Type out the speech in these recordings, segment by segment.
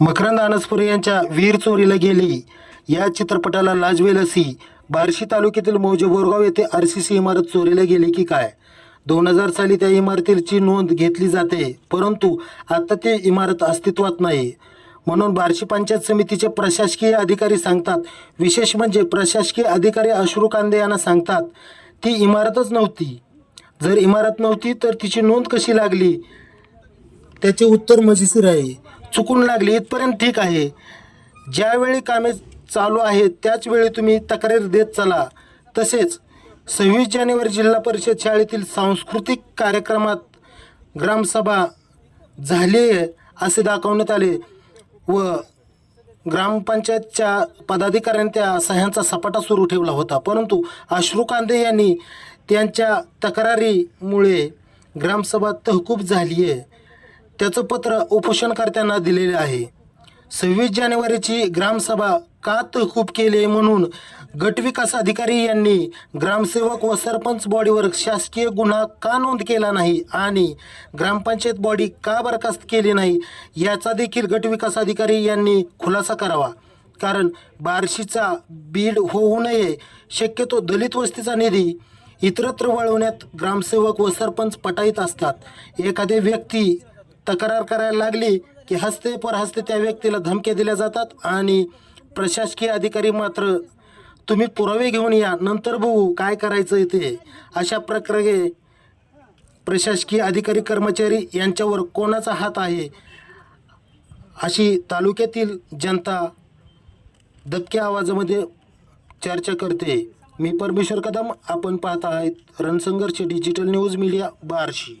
मकरंद अनसपुरे यांच्या वीर चोरीला गेली. या चित्रपटाला लाजवेल अशी बार्शी तालुक्यातील मौजे बोरगाव येथे आर सी सी इमारत चोरीला गेली की काय? दोन हजार साली त्या इमारतीची नोंद घेतली जाते परंतु आता ती इमारत अस्तित्वात नाही. म्हणून बार्शी पंचायत समितीचे प्रशासकीय अधिकारी सांगतात विशेष म्हणजे प्रशासकीय अधिकारी अश्रू कांदे यांना सांगतात ती इमारतच नव्हती. जर इमारत नव्हती तर तिची नोंद कशी लागली? त्याचे उत्तर मजेशीर आहे. चुकून लागली इथपर्यंत ठीक आहे. ज्यावेळी कामे चालू आहेत त्याचवेळी तुम्ही तक्रार देत चला. तसेच सव्वीस जानेवारी जिल्हा परिषद शाळेतील सांस्कृतिक कार्यक्रमात ग्रामसभा झाली आहे असे दाखवण्यात आले व ग्रामपंचायतच्या पदाधिकाऱ्यांनी त्या सह्यांचा सपाटा सुरू ठेवला होता. परंतु अश्रू कांदे यांनी त्यांच्या तक्रारीमुळे ग्रामसभा तहकूब झाली आहे. त्याचं पत्र उपोषणकर्त्यांना दिलेले आहे. सव्वीस जानेवारीची ग्रामसभा का तहकूब केली म्हणून गटविकास अधिकारी यांनी ग्रामसेवक व सरपंच बॉडीवर शासकीय गुन्हा का नोंद केला नाही आणि ग्रामपंचायत बॉडी का बरखास्त केली नाही याचा देखील गटविकास अधिकारी यांनी खुलासा करावा. कारण बार्शीचा बीड होऊ नये शक्यतो दलित वस्तीचा निधी इतरत्र वळवण्यात ग्रामसेवक व सरपंच पटाईत असतात. एखादी व्यक्ती तक्रार करायला लागली की हस्ते पर हस्ते त्या व्यक्तीला धमक्या दिल्या जातात आणि प्रशासकीय अधिकारी मात्र तुम्ही पुरावे घेऊन या नंतर बघू काय करायचं ते अशा प्रकारे प्रशासकीय अधिकारी कर्मचारी यांच्यावर कोणाचा हात आहे अशी तालुक्यातील जनता दबक्या आवाजामध्ये चर्चा करते. मी परमेश्वर कदम आपण पाहत आहेत Ranasangharsh digital news media Barshi.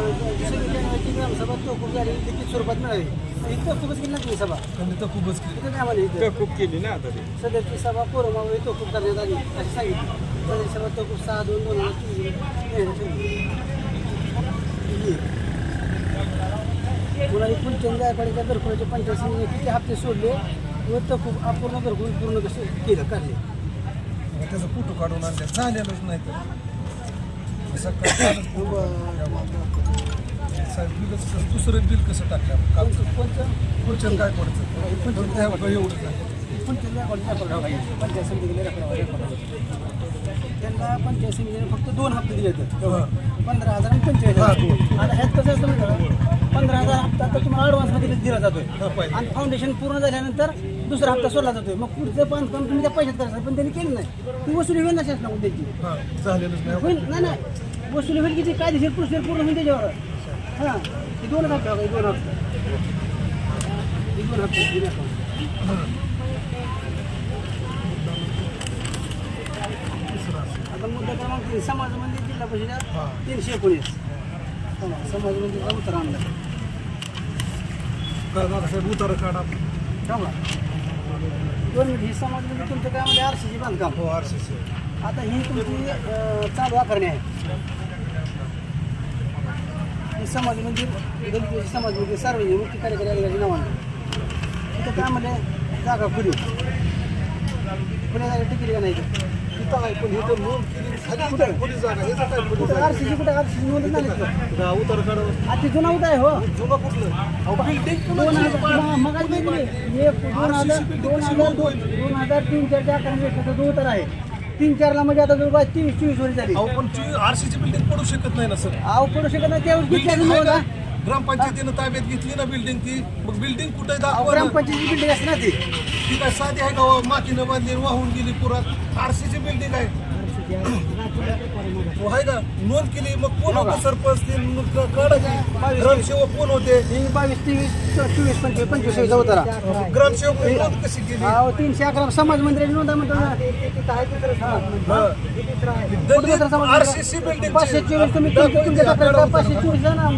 सव्वीस जानेवारीची ग्रामसभा तहकूब झाली लिखित स्वरूपात मिळावी ही तहकूबच केली ना तुम्ही सभा खूपच केली तिथं काय आम्हाला इथं खूप केली ना आता ती सदरची सभा कोरोनामुळे तहकूब करण्यात आली अशी सांगितलं सदरची सभा तहकूब सहा दोन दोन हजार चोवीस पुन्हा एकूण चंद गायकवाडीच्या घरकुलाचे पंचायतीने किती हप्ते सोडले व तहकूब अपूर्ण घरकुल पूर्ण कसे केलं काढले त्याचा फोटो काढून आणले? झालेलंच नाही तर. बिलच दुसरं बिल कसं टाकलं? पुढच्या काय पडतं पण एवढं त्यांना रेकॉर्ड त्यांना पंचायत समितीने फक्त दोन हप्ते दिले होते. पंधरा हजार आणि पंचेचाळीस हजार. ह्यात कसं असतं? पंधरा हजार हप्ता तर तुम्हाला ॲडव्हान्समध्ये दिला जातोय. आणि फाउंडेशन पूर्ण झाल्यानंतर दुसरा हप्ता सोडला जातोय. मग पुढचं बांधकाम तुम्ही त्या पैशात करायचं पण त्यांनी केलं नाही. ती वसुली होईल ना शासनाकडून त्याची? हां होईल? नाही नाही. वसुली होईल किती कायदेशीर प्रोसिजर पूर्ण होईल त्याच्यावर. हां. हे दोन हप्ते दोन हप्ते. दोन हप्ते. आता मुद्दा क्रमांक तीन समाज मंदिर जिल्हा परिषद तीनशे एकोणीस. समाज मंदिरचा उत्तर आणला. करणार साहेब उतारा काढा. थांबा. दोन मिनिट ही समाज मंदिर तुमचं काय म्हणजे आर सी जी बांधकाम. हो आर सी सी. आता ही तुमची अं, चालू आकारणी आहे. ही समाज मंदिर दलित समाज सार्वजनिक मुख्य कार्यकारी अधिकारी नावानं. तिथं काय जागा खुली. खुल्या जागा टिकीट का नाही? इथं? इथं आहे पण इथं नोंद केली जुना आहे हो. दोन हजार मग हे दोन हजार दोन हजार दोन दोन हजार तीन चारच्या दोन तर आहे. तीन चारला म्हणजे आता जवळपास तेवीस चोवीस वर्ष झाली. अहो पण आर सी ची बिल्डिंग पडू शकत नाही ना सर. अहो पडू शकत नाही का? ग्रामपंचायतीनं ताब्यात घेतली ना बिल्डिंग ती. मग बिल्डिंग कुठे दाखवा. ग्रामपंचायतीची बिल्डिंग असते ना ती. ती काय साधी आहे का? मातीनं बांधली वाहून गेली पुरात. आर सी ची बिल्डिंग आहे. आहे का? नोंद केली मग कोण होतं सरपंच? ते मग क- काढायची ग्रामसेवक कोण होते? ही बावीस तेवीस चोवीस पंचवीस पंचवीस वेळेचा उतारा ग्रामसेवक नोंद कशी केली? तीनशे अकरा समाज मंदिराची नोंद आहे म्हणतो आरसीसी बिल्डिंग पाचशे चोवीस तुम्ही तुमच्या पाचशे चोवीस ना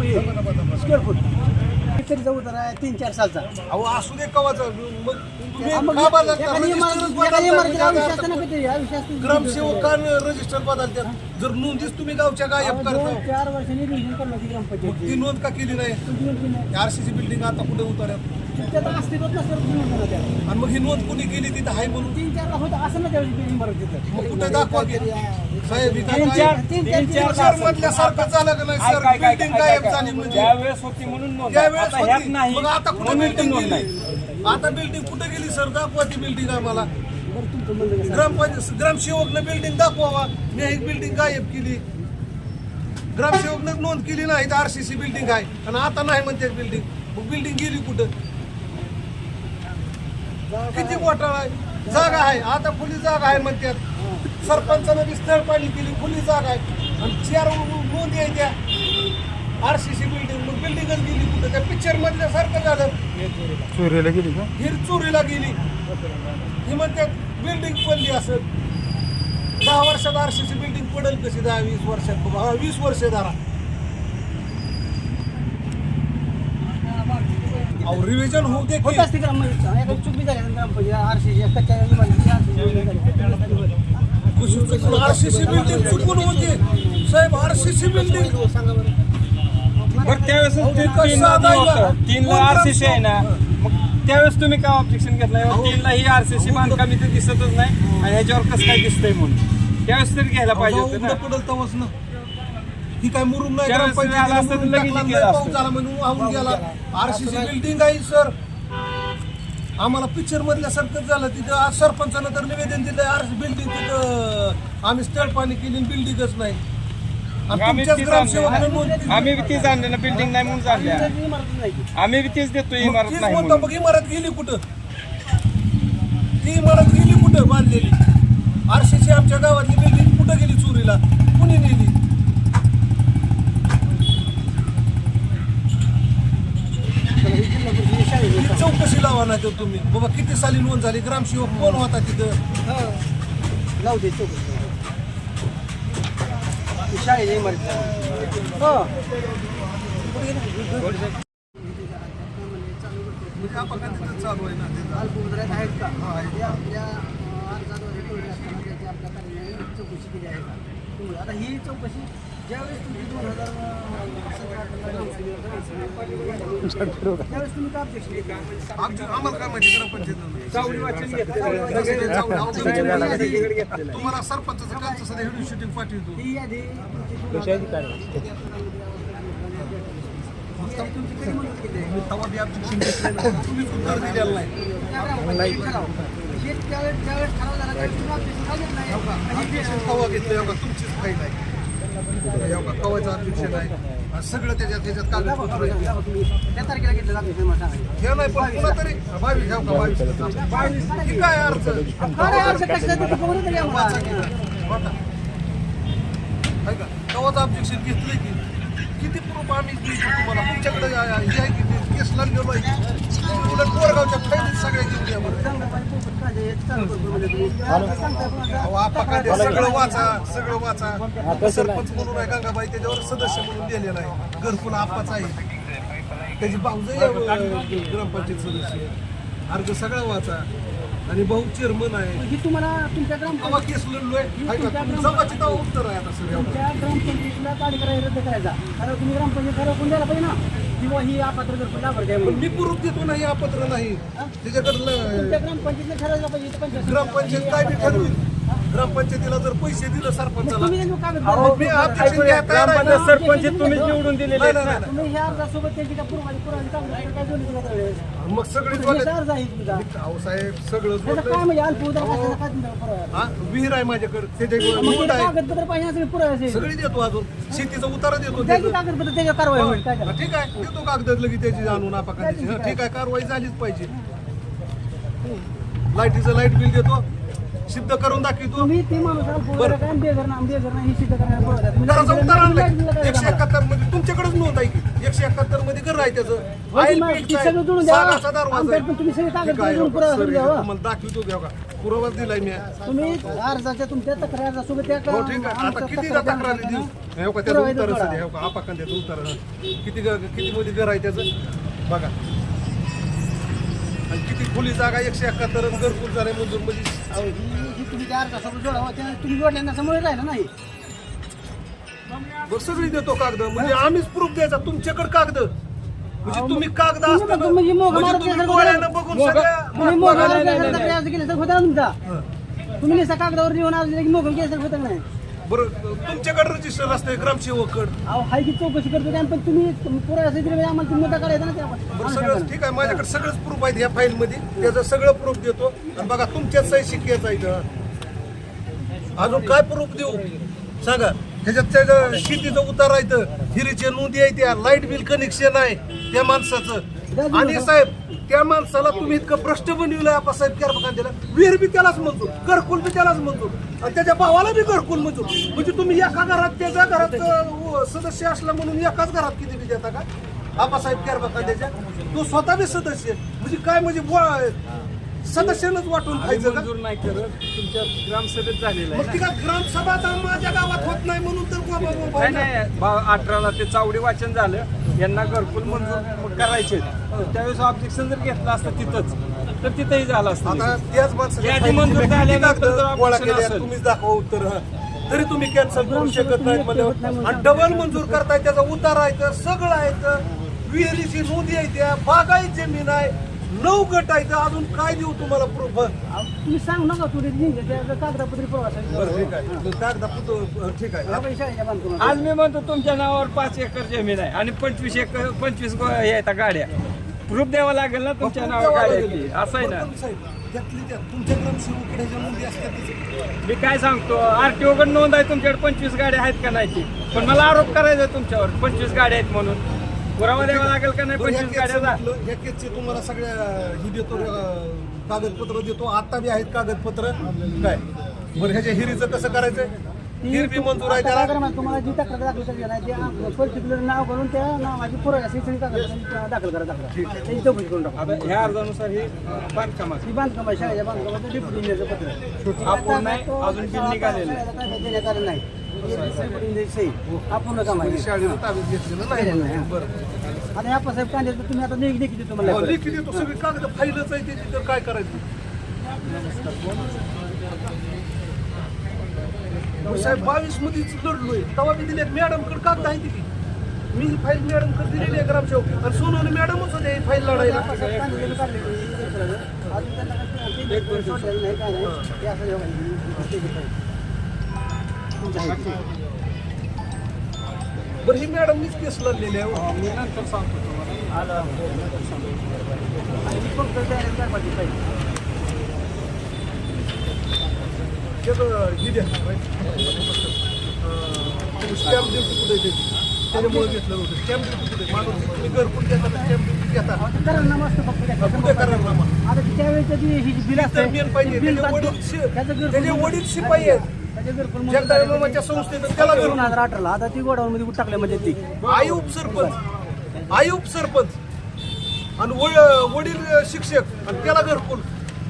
स्क्वेअर फूट तरीचा उतारा आहे तीन चार सालचा. अहो असू दे कवाचा. मग विश्वास- ग्रामसेवकांनी रजिस्टर बदलतात. जर नोंदीच तुम्ही गावच्या गायब करता. ती नोंद का केली नाही. आरसीसी बिल्डिंग आता कुठे उतार्यात. आणि मग ही नोंद कुणी केली? तिथं आहे म्हणून. तीन चार होतं. असं ना. मग कुठे दाखवा की? साहेब मधल्यासारखं झालं का नाही सर बिल्डिंग गायब झाली म्हणजे. त्यावेळेस होती म्हणून त्यावेळेस आता होती. कुठे बिल्डिंग गेली नाही. आता बिल्डिंग कुठे गेली सर दाखवा ती बिल्डिंग आम्हाला. ग्रामपंचायत ग्रामसेवकनं बिल्डिंग दाखवावा. मी एक बिल्डिंग गायब केली. ग्रामसेवकनं नोंद केली नाही तर आरसीसी बिल्डिंग आहे. आणि आता नाही म्हणते बिल्डिंग मग बिल्डिंग गेली कुठं? किती घोटाळा आहे? जागा आहे. आता खुली जागा आहे म्हणतात. सरपंचानं बी स्थळ पाणी केली खुली जागा आहे. आणि चार यायच्या. आहे त्या आरसीसी बिल्डिंग मग बिल्डिंगच गेली कुठं? त्या पिक्चर मधल्या सारखं झालं. चोरीला गेली का? हिर चोरीला गेली. ही म्हणतात बिल्डिंग पडली असं. दहा वर्षात आरसीसी बिल्डिंग पडेल कशी? दहा वीस वर्षात हा, वीस वर्ष धरा. रिव्हिजन होऊ दे होत असते ग्रामपंचायत चूक झाली ग्रामपंचायत कच्च्या इमारतीची RCC आरसीसी बिल्डिंग चुकून होते. साहेब आरसीसी बिल्डिंग सांगा बरं त्यावेळेस ते तीनला होतं. तीनला आरसीसी आहे ना. मग त्यावेळेस तुम्ही काय ऑब्जेक्शन घेतलं? तीनला ही आरसीसी बांधकाम इथे दिसतच नाही आणि ह्याच्यावर कसं काय दिसतंय म्हणून? त्यावेळेस तरी घ्यायला पाहिजे होतं ना. पडल ना. ही काय मुरुम नाही ज्यावेळेस तुम्ही आला असता मुरुम केलं टाकला, असतं. पाऊस झाला म्हणून वाहून गेला. आरसीसी बिल्डिंग आहे सर आम्हाला पिक्चर मधल्या सारखंच झालं. तिथं आज सरपंचानं तर निवेदन दिलं आर बिल्डिंग तिथं आम्ही स्थळ पाणी केली बिल्डिंगच नाही. आम्ही तीच आणली. आम्ही तीच ना बिल्डिंग नाही म्हणून आणल्या. आम्ही बी तीच देतो इमारत नाही म्हणून. इमारत गेली कुठं? ती इमारत गेली कुठं बांधलेली? आरसीसी आमच्या गावातली बिल्डिंग कुठं गेली चोरीला? कुणी नेली? चौकशी लावा ना तुम्ही. बाबा किती साली नोंद झाली? ग्रामसेवक कोण होता तिथं? हा. लावू दे चौकशी. शाळेची इमारत हो. चालू आहे ना अल्पभूधारक आहेत का आपल्या अर्जाद्वारे आपल्या चौकशी केली आहे का आता ही चौकशी आम्हाला काय माहिती ग्रामपंचायत तुम्हाला सरपंचाचं कालचं सध्या व्हिडिओ शूटिंग पाठवतो नाही. नाही तुम्ही कवाचं ऑब्जेक्शन आहे. सगळं त्याच्यात त्याच्यात तारखेला घेतलं हे मला सांगा. नाही पण पुन्हा तरी बावीस घ्याव का बावीस? ही काय अर्थ. आहे? का कवाचं ऑब्जेक्शन घेतलंय की किती प्रूफ आम्ही देतो तुम्हाला? तुमच्याकडे हे आहे की केस लागलेलो आहे. उलट कोरगावच्या फाईली सगळ्या घेऊन द्या बरं. म्हणजे सगळं वाचा सगळं वाचा. सरपंच म्हणून आहे गंगाबाई त्याच्यावर सदस्य म्हणून दिलेला आहे घरकुल आप्पाच आहे. त्याची भाऊजही ग्रामपंचायत सदस्य. अर्ज सगळा वाचा. आणि भाऊ चेअरमन आहे. ही तुम्हाला तुमच्या ग्राम तेव्हा केस लढलोय? जमाची तेव्हा उत्तर आहे आता सगळ्या तुमच्या ग्रामपंचायतीला कार्यक्रम रद्द करायचा. कारण तुम्ही ग्रामपंचायत ठरवून द्यायला पाहिजे ना? किंवा ही लाभार्थी आहे पण म्हणून. मी पुरूप देतो नाही अपत्र नाही त्याच्याकडलं पाहिजे इथं पंचायत ग्रामपंचायत काय बी ठरवील ग्रामपंचायतीला जर पैसे दिलं सरपंचाला. तुम्ही अहो, मी तयार आहे ना. सरपंच तुम्हीच निवडून दिलेले नाही, आहेत. नाही, ना नाही. तुम्ही ह्या अर्जासोबत त्यांची का? पुरावाची कागद काय जोडली तुम्हाला त्यावेळेस? मग सगळीच आहे तुमचा अहो साहेब सगळंच काय बोलतोय. म्हणजे अल्प उदार कशाचा काय तुम्हाला पुरावा हा? विहीर आहे माझ्याकडे. मग ते आहे. कागदपत्र पाहिजे असेल पुरावा असेल. सगळी देतो अजून. शेतीचा उतारा देतो त्याची. त्याचं. कागदपत्र कारवाई होईल काय हा, करा ठीक आहे. देतो कागदात लगी त्याची जाणून नापाकाची ठीक आहे. कारवाई झालीच पाहिजे. लाईटीचं लाइट बिल देतो. सिद्ध करून दाखवतो तुम्ही ते माणूस अल्प वगैरे काय बेघर ना बेघर नाही ही सिद्ध करायला बोलवतात. घराचा लाइट उतार आणलाय बिल काय एकशे? एकाहत्तरमध्ये तुमच्याकडेच नोंद आहे की एकशे एकाहत्तरमध्ये घर आहे त्याचं होय, आईल मग पीठ ते आहे, सगळं जोडून द्यावं. सागाचा दरवाजा आमच्याकडे पण तुम्ही सगळे आहे. कागद ठीक आहे, जोडून हो का? पुरावा सर, करून द्यावा. तुम्हाला दाखवतो घ्या का पुरावा दिलाय मी तुम्ही अर्जाच्या तुमच्या तक्रार अर्जासोबत त्या हो ठीक आहे आता आमच्या किती तक्रार तक्रारी देऊ द्या. हे का त्याचं पुरावा उत्तर देतो हे का ग- किती मध्ये घर आहे त्याचं बघा आणि किती खुली जागा एकशे एकाहत्तर घरकुल झाले मंजूर म्हणजे अहो, ही ही तुम्ही त्या अर्जासोबत जोडावं त्या तुम्ही जोडल्यानं समोर राहिलं नाही. बरं, सगळी देतो कागद. म्हणजे आम्हीच प्रूफ द्यायचा तुमच्याकडे कागद. म्हणजे तुम्ही मग कागद तुम्ही असताना म्हणजे मोग म्हणजे तुम्ही डोळ्यानं. बघून मोग- सगळ्या तुम्ही केल्यासारखं होता तुमचा? तुम्ही निसा कागदावर लिहून की मोगल केल्यासारखं होतं का नाही? बरं तुमच्याकडे रजिस्टर असते ग्रामसेवककडे. अहो हाय की चौकशी करतो पण तुम्ही पुरा असं दिलं आम्हाला तुम्ही मुद्दा काढायचा ना बरं त्या सगळं ठीक आहे माझ्याकडे सगळंच प्रूफ आहेत या फाईल मध्ये. त्याचं सगळं प्रूफ देतो. आणि बघा तुमच्याच सही शिक्क्याचा इथं. अजून काय प्रूफ देऊ? सांगा. ह्याच्यात त्याचं शेतीचं उतार आहे हिरीचे नोंदी आहे त्या. लाइट बिल कनेक्शन आहे त्या माणसाचं. आणि साहेब त्या माणसाला तुम्ही इतकं भ्रष्ट बनविलं आपासाहेब केर दिला. विहीर बी त्यालाच मंजूर घरकुल बी त्यालाच मंजूर. आणि त्याच्या भावाला बी घरकुल मंजूर. म्हणजे तुम्ही एका घरात त्याच्या घरात सदस्य असला म्हणून एकाच घरात किती बी देता का? आपासाहेब केर त्याच्या तो स्वतः बी सदस्य. म्हणजे काय म्हणजे सदस्यानंच वाटून मंजूर नाही करत तुमच्या ग्रामसभेत झालेला आहे. मग ग्रामसभा माझ्या गावात होत नाही म्हणून तर अठराला ते चावडी वाचन झालं. यांना घरकुल मंजूर करायचे त्यावेळेस ऑब्जेक्शन जर घेतलं असतं तिथंच तर तिथंही झालं असतं आता त्याच यादी मंजूर झाल्यानंतर जर असेल. दाखवा उत्तर. हं. तरी तुम्ही कॅन्सल करू शकत नाही म्हणल्यावर आणि डबल मंजूर करताय त्याचा उतार आहे तर सगळं आहे तर. विहिरीची नोंदी आहे त्या बागायत जमीन आहे. नऊ गट आहे तर अजून काय देऊ तुम्हाला प्रूफ तुम्ही सांग नका तुम्ही त्या कागदापत्री प्रवास बरं ठीक आहे. कागदा पुतो ठीक आहे. आज मी म्हणतो तुमच्या नावावर पाच एकर जमीन आहे आणि पंचवीस एकर पंचवीस गो- हे आहेत गाड्या. प्रूफ द्यावा लागेल ना तुमच्या नावावर गाड्याची असं आहे ना. पण साहेब, त्यातली त्यात तुमच्या ग्रामसेवकडे ज्या नोंदी असतात मी काय सांगतो आरटीओ कडे नोंद आहे तुमच्याकडे पंचवीस गाड्या आहेत का नाही ती? पण मला आरोप करायचा आहे तुमच्यावर पंचवीस गाड्या आहेत म्हणून. पुरावा द्यावा लागेल का नाही बरं, या पंचवीस केसचं गाड्याचा म्हटलं, या केसचे तुम्हाला सगळ्या ही देतो अं, कागदपत्र देतो. आता बी आहेत कागदपत्र. काय? बरं ह्याच्या हिरीचं कसं करायचं हिर बी मंजूर आहे त्याला. तुम्हाला जी तक्रार दाखल करायची आहे ते पर्टिक्युलर नाव करून त्या नावाची पुरावा असेल सगळी कागद दाखल करा दाखल त्याची चौकशी करून टाका. आता ह्या अर्जानुसार हे बांधकामाचं ही बांधकाम आहे शाळेच्या बांधकामाचं डिप्टी इंजिनियरचं पत्र. अपूर्ण आहे, अजून बिल निघालेलं आहे. शाळेला काय देण्यात आलं नाही? हे डिप्टी इंजिनियरची आता ह्या साहेब कांद्याचं तुम्ही आता लेख देखील देतो मला अहो, लेखी देतो सगळी कागद फाईलच आहे त्याची तर काय करायचं साहेब बावीस मध्येच लढलोय तेव्हा मी दिले मॅडमकडे कागद आहे ती मी फाईल मॅडमकडे दिलेली आहे ग्राम सेवक आणि सोनवणे मॅडमच होते फाईल लढायला अजून त्यांना तुमच्या हाती. बरं ही मॅडमनीच केस लढलेली आहे हो. मी नंतर सांगतो तुम्हाला. आणि फक्त ही द्या स्टॅम्प ड्युटी कुठे त्याची त्याच्यामुळे घेतलं होतं स्टॅम्प ड्युटी कुठे माणूस तुम्ही घरकुल घेता. स्टॅम्प ड्युटी घेता करार. कुठे त्यावेळेचं जी ही बिल तर असते मेन पाहिजे. त्याचे वडील शिपाई आहेत. संस्थेत त्याला दोन घरून हजार अठराला. आता ती गोडाऊन मध्ये टाकले म्हणजे ती? आई उपसरपंच आई उपसरपंच आणि वड- वडील शिक्षक. आणि त्याला घरकुल.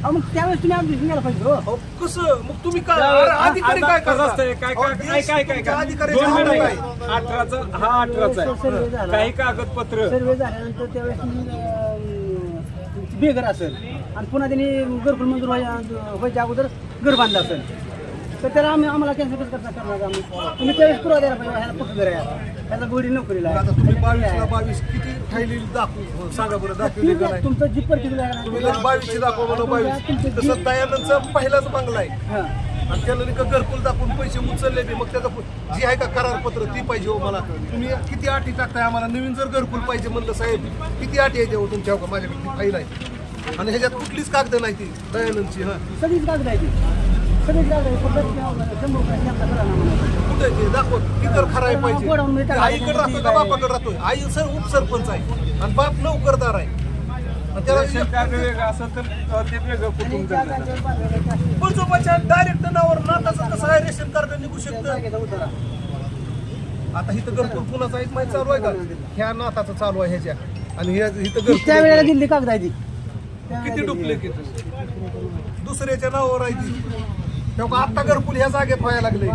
अहो, मग त्यावेळेस तुम्ही आमची घ्यायला पाहिजे हो. अहो, कसं? मग तुम्ही काय त्यावेळेस अरे, अधिकारी काय कसं करता? असतंय? काय अहो, काय देश काय काय काय तुमच्या काय अधिकाऱ्याच्या दोन हातात मिनिटं आहे. आहे. अठराचा हा अठराचा सर्वे आहे झाला. काही कागदपत्र. सर्वे झाल्यानंतर त्यावेळेस मी, अं, बेघर असेल. आणि पुन्हा त्यांनी घरकुल मंजूर व्हाय- व्हायच्या अगोदर घर बांधलं असेल. तर त्याला आम्ही आम्हाला कॅन्सल कसं करता करणार आम्ही? तुम्ही त्यावेळेस पुरावा द्यायला पाहिजे ह्याला पक्क घर आहे त्याचा गोडी नोकरीला आहे. आता तुम्ही बावीसला. बावीस किती फायली दाखवू? हो, सांगा बरं दाखवली का नाही. तुमचं जी पर्टिक्युलर आहे तुम्ही ना, जर बावीसची दाखवा म्हणून बावीस. तसं दयानंदचा पहिलाच बंगला आहे. हां. आणि त्याला नाही का घरकुल दाखवून पैसे उचलले बी मग त्याचं जी आहे का करारपत्र ती पाहिजे हो मला. तुम्ही किती अटी टाकताय आम्हाला? नवीन जर घरकुल पाहिजे म्हणलं साहेब किती अटी आहे हो तुमच्या? हो का? माझ्याकडे फाईल आहे. आणि ह्याच्यात कुठलीच कागद नाही ती दयानंदची हा. सगळीच कागद आहे ती. कुठे ते? दाखव ती तर खराय पाहिजे. आईकडे राहतो का? बापाकडे राहतोय. आई सर उपसरपंच आहे. आणि बाप नोकरदार आहे. डायरेक्ट नावावर नाताचं कसं आहे? रेशन कार्ड निघू शकतं. आता इथं घरकुल कुणाचा एक माहिती चालू आहे का? ह्या नाताचं चालू आहे ह्याच्या. आणि इथं त्या वेळेला घरकुल दिल्ली कागद आहे ती. किती डुप्लिकेट? दुसऱ्याच्या नावावर आहे ती. तेव्हा आता घरकुल ह्या जागेत व्हायला लागले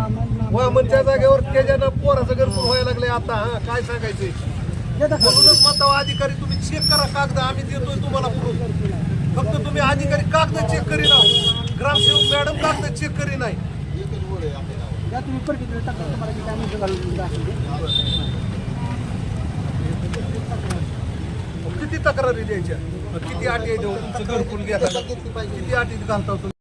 वामनच्या जागेवर त्याच्यानं पोराचं घरकुल व्हायला लागले आता हा काय सांगायचंय म्हणूनच म्हणता अधिकारी तुम्ही चेक करा कागद आम्ही देतोय तुम्हाला पुढून फक्त तुम्ही अधिकारी कागद चेक करी ना ग्रामसेवक मॅडम कागद चेक करी नाही किती तक्रारी द्यायच्या किती अटी आहे तुमचं घरकुल घ्या किती अटी घालता तुम्ही